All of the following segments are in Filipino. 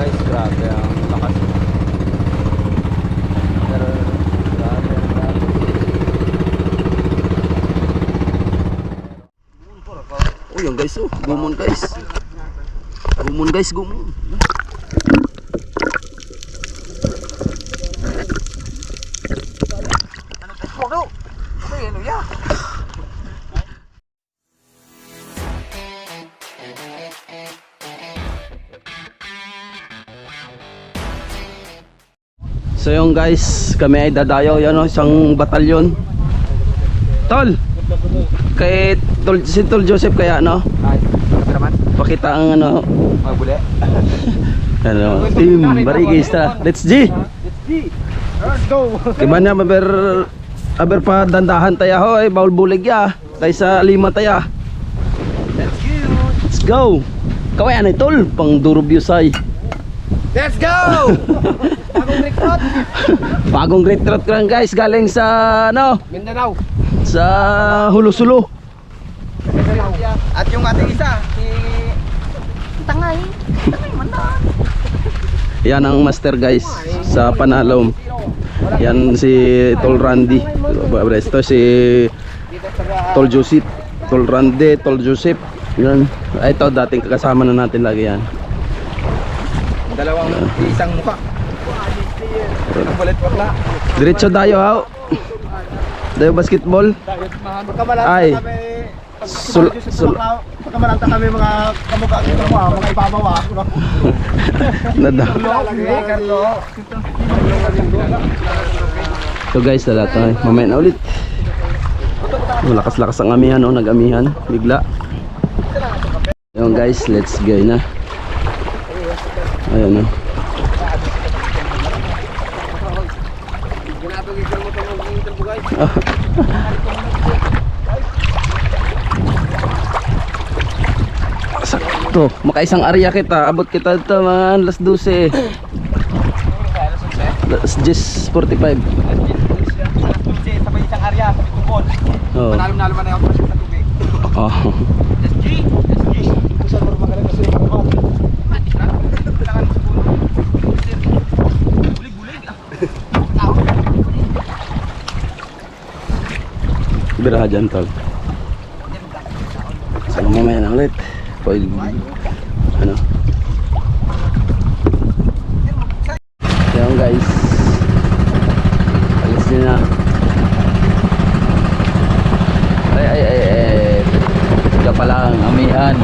guys, grabe ang lakas. Pero, grabe, grabe. Oh, yan guys, oh. Gumon guys. Gumon guys, gumon. Yung guys, kami ay dadayo yan o, isang batalyon. Tol! Kay Tol, si Tol Joseph kaya no? Pakita ang ano, Magbuli. ano, team Barigista. Let's G! Let's go! Gimana maber aber pa dandahan taya ho ay baul bulig ya kaysa lima taya. Let's go! Let's go. Kaway anay tol pang durubyusay. Let's go! Bagong recruit! Bagong great trot ko lang guys galing sa ano Mindanao. sa Hulusulo. At yung ating isa, si... Tangay. Tangay man na. Yan ang master guys sa Panalom. Yan si Tol Randy. Ito si Tol Joseph. Tol Randy, Tol Joseph. Yan. Ito dating kasama na natin lagi yan. Dalawang isang muka. Ang bulit wala. Diretso tayo ha. Dayo basketball. Ay. Sul sul Pagkamalanta kami mga kamukha dito mo, mga ibabaw ah. nada. So guys, tala tayo. Mamaya na ulit. Malakas-lakas ang amihan, oh, nag-amihan. Bigla. Ayun guys, let's go na. Ayun oh. Sakto, makaisang area kita. Abot kita dito man, alas 12. Alas 10.45. Sabay isang area, sabay tungkol. Oh. Panalo-nalo man na yung sa tubig. Oh. SG! SG! Saan mo magaling kasi yung mga Kailangan mo siguro. Bulig-bulig ah. Biraha dyan tol. So mamaya na ulit. Pwede, ano. Yan guys. Alis nyo na. Ay ay ay ay. Ika pa lang, amihan.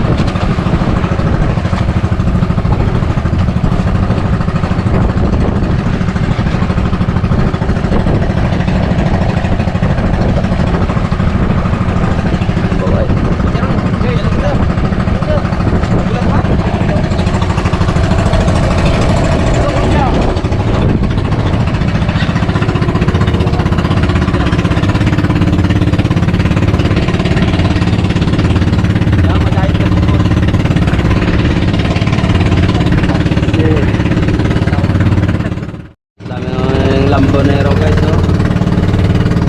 Dami ng lambonero guys no.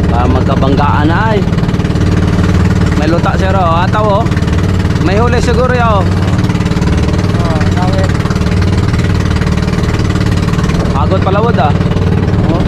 Baka magkabanggaan na ay. May luta sir oh, ataw oh. May huli siguro yo. Agot palawod ah. Oh.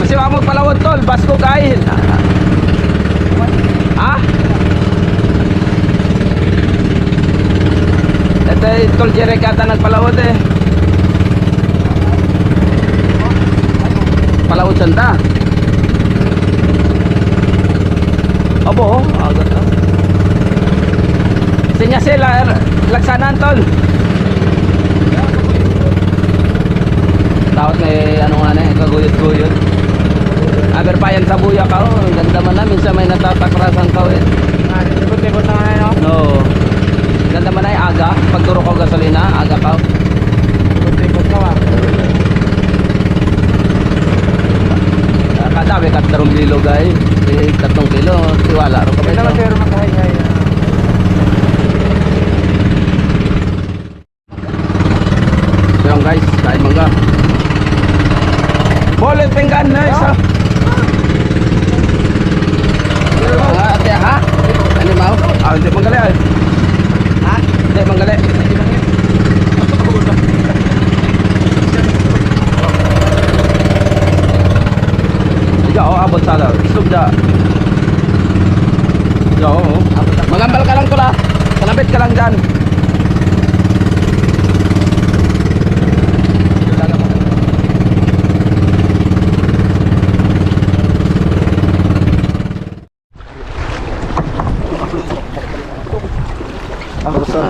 Kasi wag magpalawod tol, basko kain. Ha? Ito ay tol Jerry kata nagpalawod eh. Palawod sanda. Abo, oh, agad na. Sinya sila, er- laksanan tol. Tawat may ano nga na eh, kaguyot-guyot. Aber pa yan sa buya ka, oh. Ang ganda man na, minsan may natatakrasan ka eh. Libot-libot na ngayon. No. Ganda man ay aga. Pagturo ko gasolina, aga ka. Ikot-ikot ka ba? Kada may katarong kilo guys. Eh, tatlong kilo. Tiwala ro ka ba ito? sir, makahay-hay. So yun guys, kain mangga. Bolet pinggan na isa. Mga ate ha? Ano mau? Ah, hindi. Ha? Manggali. Ikaw, oh, abot sa daw. Isog da. Ikaw, oh. Magambal ka lang to la. Kanabit ka lang dyan. Ako sa...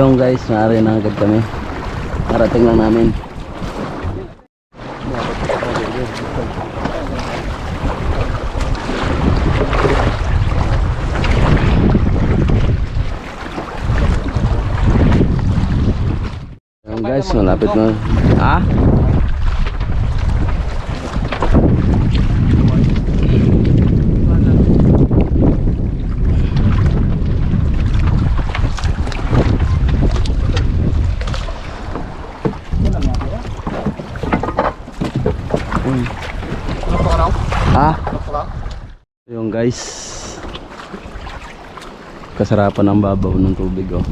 So guys, maaari na agad kami. Narating lang namin. Yung guys, malapit na. Ha? Ha? Guys. Kasarapan ng babaw ng tubig oh.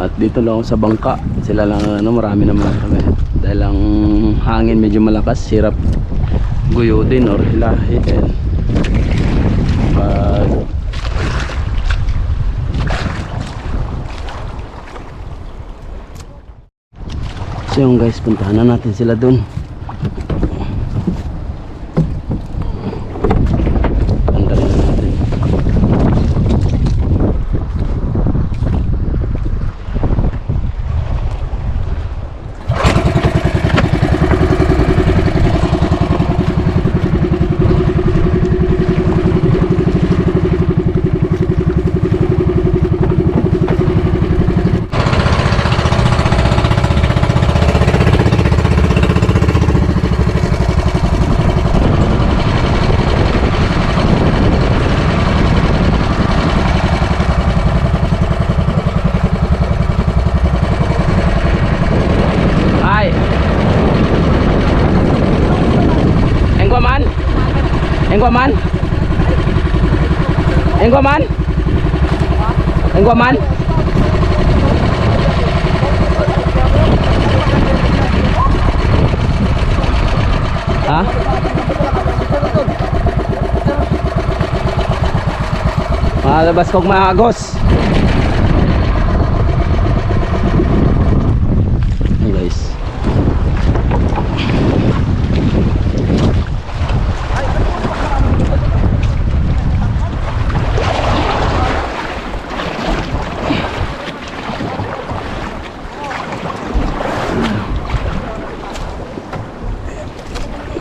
At dito lang sa bangka. Sila lang ano, marami naman kami. Dahil ang hangin medyo malakas, sirap guyudin or hilahin. Pag So yung guys, puntahan na natin sila dun. Punta rin natin. Ay. Engwaman? Engwaman? Engwaman? Engwaman? Ha? Malabas kong mga agos. Hey guys.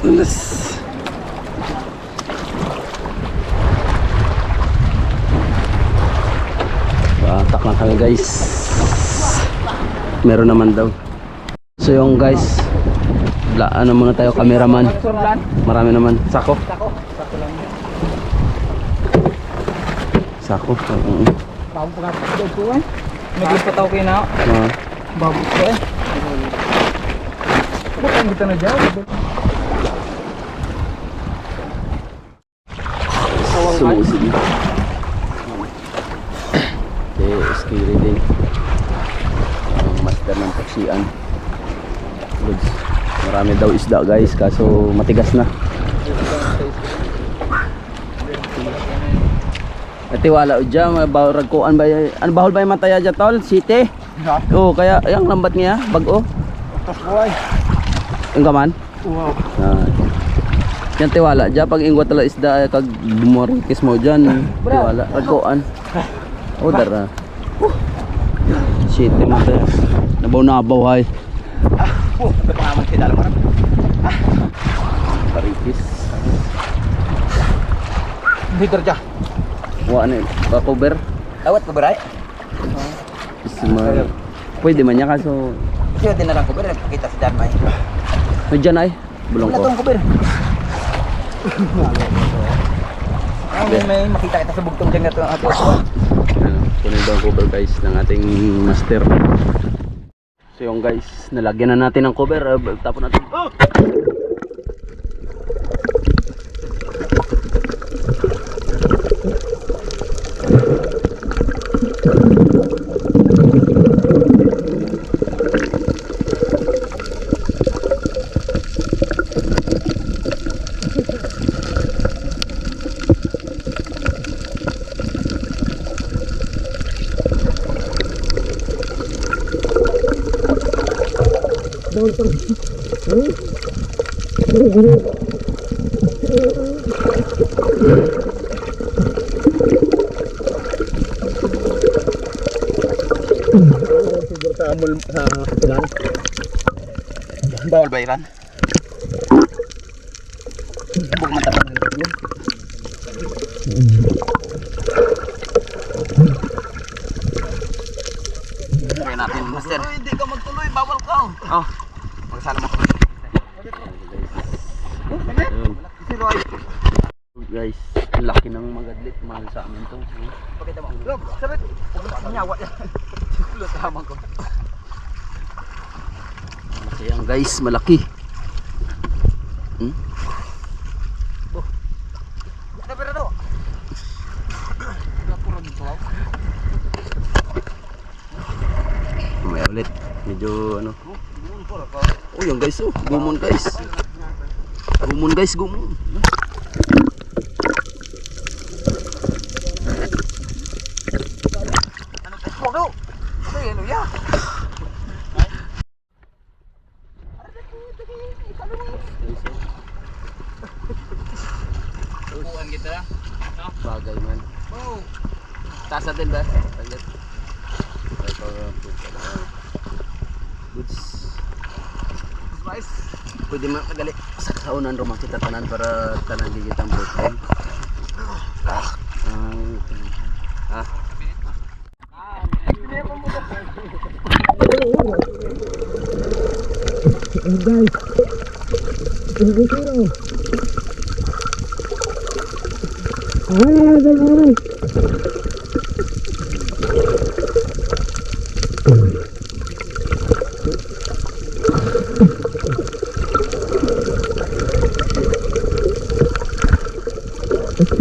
Alas. Batak lang kami guys. Meron naman daw. So yung guys, bla, ano muna tayo cameraman. Marami naman. Sako. Sako. Sako lang. Sako. Oo. Bago pa nga ito eh. Naglipat ako kayo na. Ah, Bago ko eh. Ang kita na dyan? sumusid. Scary din. Ang master ng taksian. Goods. Marami daw isda guys, kaso matigas na. Ati wala o dyan, ragkuan ba Ano bahol ba yung mataya dyan tol? City? Ha? Oo, kaya ayang lambat niya, bago. Tapos buhay. Yung kaman? Wow. Ah. Yan tiwala dyan pag ingwa tala isda kag bumorikis mo dyan. Tiwala ragkuan. Oh, dara. City mo tayo. Nabaw na abaw hay. Oh, ito pa naman kidala mo na. Parikis. Bitter dyan. Wa ni ba cover? Awat ko beray. Ma- Pwede man niya kaso Siya din na lang beray. Kita sa dyan may. no dyan ay bulong Wala ko. tong ko beray. Ah, may, may makita kita sa bugtong dyan nga ito ang. Ano, kunin daw cover guys ng ating master. So yung guys, nalagyan na natin ng cover. Uh, tapon natin. Bawal ba iran? Buk mantap ng dulu. Bukain natin, Master. Hindi ka magtuloy, bawal ka. Oh. Magsala mo. Ayun. Guys, ang laki ng magadlit. Mahal sa amin to. Look, sabit. Nyawa yan. Sulo tama ko. Malaki yan guys, malaki. Hmm? Kita pera daw. Mamaya ulit. Medyo ano. Oh, yung guys oh. Gumon guys. Gumon guys, gumon. Ano ka? Huwag daw. Ano yan, ya? Upuan kita. Bagay man. Oh. Taas natin ba? Saglit. Ito, Goods. Spice. Pwede man kagali. Sa kaunan ro makita tanan para tanan gigit ang broken. Ah. Ah. Patay ko.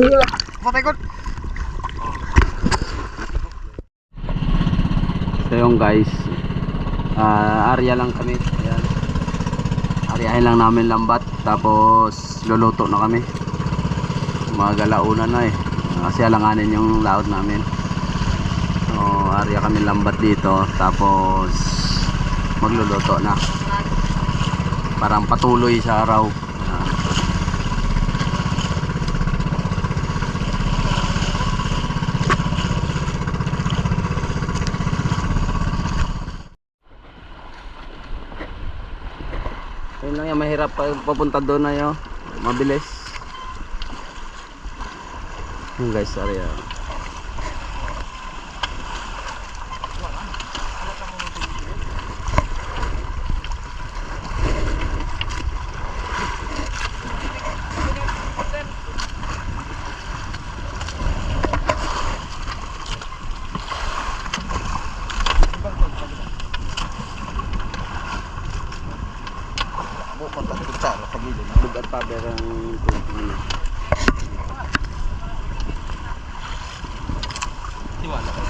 So yung guys, ah area lang kami. Ayan. Aryahin lang namin lambat. Tapos luluto na kami. Mga galauna na eh. Kasi alanganin yung laot namin. So area kami lambat dito. Tapos magluluto na. Parang patuloy sa araw. Ayan. Yun lang yung mahirap pa papunta doon na yun. Mabilis. Yung guys, sorry ah. Bukod lang ito sa sa Lugar pa berang tubig. Tiwala ko.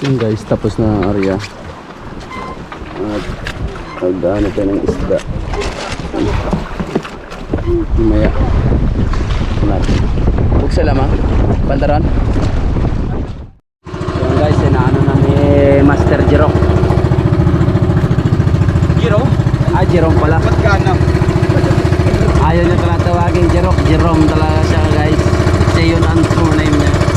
Yun guys, tapos na area. At nagdaan tayo ng isda. Mamaya. Natin. Huwag sa lamang. Pandaran. Yun guys, inaano na ni Master Jerome. Giro? Ah, Jerome pala. Ba't ganam? Ayaw niya talaga tawagin Jerome. Jerome talaga siya guys. Siya yun ang true name niya.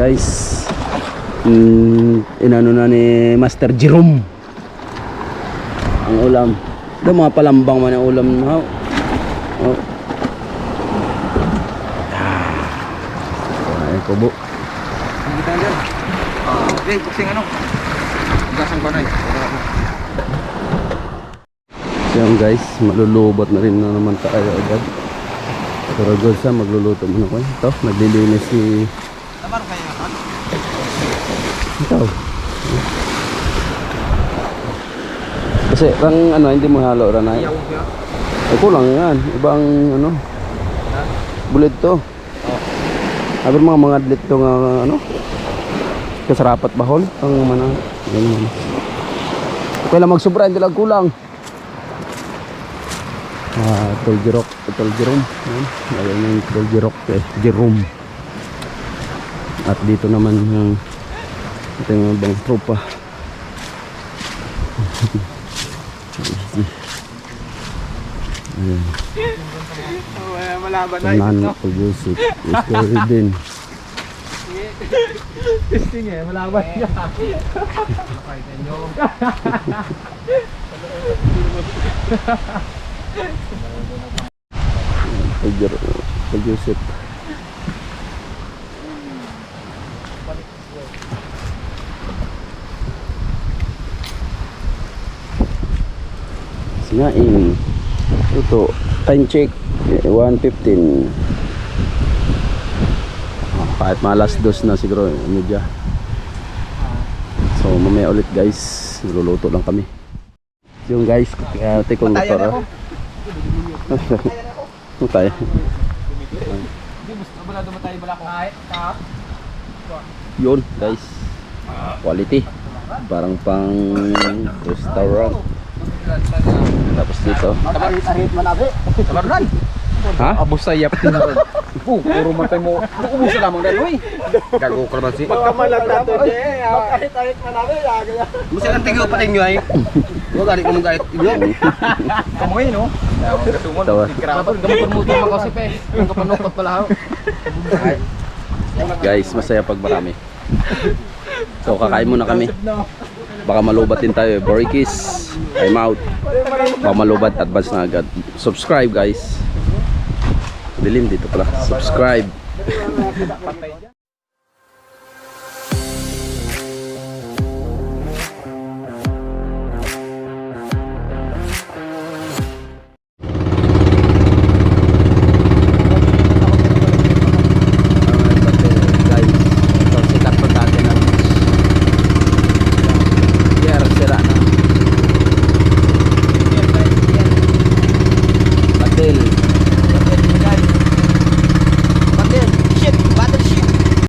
guys. Mm, inano na ni Master Jerome. Ang ulam. Ito mga palambang man ang ulam na. Oh. Ah. Ay, kubo. Hindi tayo dyan. Kasing ano. Gasang panay. So yun guys, malulubot na rin na naman tayo agad. Pero good sa magluluto muna ko. Ito, naglilinis si Tamaro kayo ito. Kasi rang ano, hindi mo halo. Iyaw siya. Ay kulang yan. Ibang ano. Bulit to. Abi mga mga dlit to nga ano. Kasarapat bahol ang mana. Ganun. Okay lang magsobra, hindi lang kulang. Ah, tol jirok, tol jerome. Ayan, yung tol jirok eh, jerome. At dito naman yung ito yung ibang tropa. Ayan. Malaban Tanan ko Yusuf. Story din. Testing eh, malaban niya. Pag pag Yusuf. Sinain. Ito, time check. eh, 1.15. Ah, kahit malas dos na siguro, eh, media. So, mamaya ulit guys. Niluluto lang kami. Yung guys, kaya tikong na ah. ako. Mas wala dumatay bala ko. Kahit, kahit. Yun, guys. Quality. Parang pang restaurant. Tapos dito. Ahit manabi. Tabarunan. Ha? Abos sa yap din ako. Oh, puro matay mo. Ubus na lamang dahil, uy. Gago ka naman si. Magkamalat na to, Jay. Magkahit-ahit man namin. ah, Musa lang tingyo pa tingyo ay. Huwag galit mo galit. Ibyo. Kamu ngayon, no? Tawa. Kapag gamot mo ito makasip eh. Ang kapanukot pala ako. Guys, masaya pag marami. So, kakain muna kami. Baka malubat din tayo. eh. Borikis. I'm out. Baka malubat. Advance na agad. Subscribe, guys. Dilim dito pala. Subscribe.